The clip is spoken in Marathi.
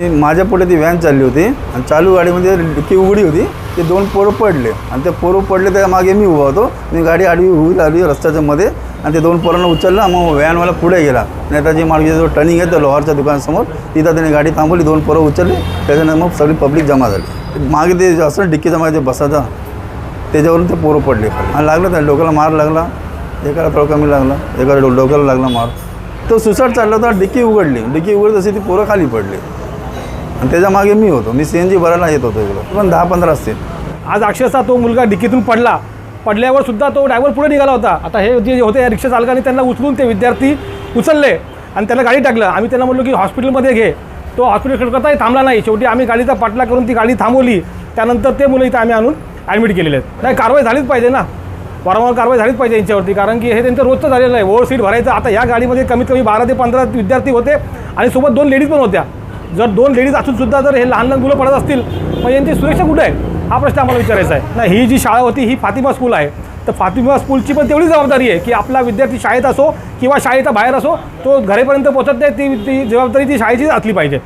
माझ्या पुढे ती व्हॅन चालली होती. आणि चालू गाडीमध्ये डिक्की उघडी होती. ते दोन पोरं पडले. आणि ते पोरं पडले त्या मागे मी उभा होतो. मी गाडी आडवी उभी लागली रस्त्याच्या मध्ये आणि ते दोन पोरांना उचललं मग व्हॅनवाला पुढे गेला. नेताजी मार्गे जो टर्निंग आहे त्या लोहारच्या दुकानासमोर. तिथं त्याने गाडी थांबवली. दोन पोरं उचलली. त्याच्यानंतर मग सगळी पब्लिक जमा झाली. मागे ते असं डिक्कीचा मागे ते बसायचा त्याच्यावरून ते पोरं पडले. आणि लागलं त्या डोक्याला मार लागला. एकाला थोडं कमी लागला. एकाला डो डोक्याला लागला मार. तो सुसाट चालला होता. डिक्की उघडली. डिक्की उघडली तशी ती पोरं खाली पडली. आणि त्याच्यामागे मी होतो. मी सी एन जी भरायला येत होतो इकडं. पण दहा पंधरा असतील. आज अक्षरशः तो मुलगा डिक्कीतून पडला. पडल्यावर सुद्धा तो ड्रायव्हर पुढे निघाला होता. आता हे जे होते या रिक्षा चालकाने त्यांना उचलून ते विद्यार्थी उचलले आणि त्याला गाडी टाकलं. आम्ही त्यांना म्हणलो की हॉस्पिटलमध्ये घे. तो हॉस्पिटल करताही थांबला नाही. शेवटी आम्ही गाडीचा पाठला करून ती गाडी थांबवली. त्यानंतर ते मुलं इथं आम्ही आणून ॲडमिट केलेले आहेत. नाही कारवाई झालीच पाहिजे ना. वारंवार कारवाई झालीच पाहिजे यांच्यावरती. कारण की हे त्यांचं रोजचं झालेलं आहे. ओव्हर सीट भरायचं. आता या गाडीमध्ये कमीत कमी बारा ते पंधरा विद्यार्थी होते आणि सोबत दोन लेडीज पण होत्या. जर दोन लेडीज असूनसुद्धा जर हे लहान लहान मुलं पडत असतील मग यांची सुरक्षा कुठे आहे? हा प्रश्न आम्हाला विचारायचा आहे. ना ही जी शाळा होती ही फातिमा स्कूल आहे. तर फातिमा स्कूलची पण तेवढी जबाबदारी आहे की आपला विद्यार्थी शाळेत असो किंवा शाळेच्या बाहेर असो तो घरेपर्यंत पोहोचत नाही ती ती जबाबदारी ती शाळेचीच असली पाहिजे.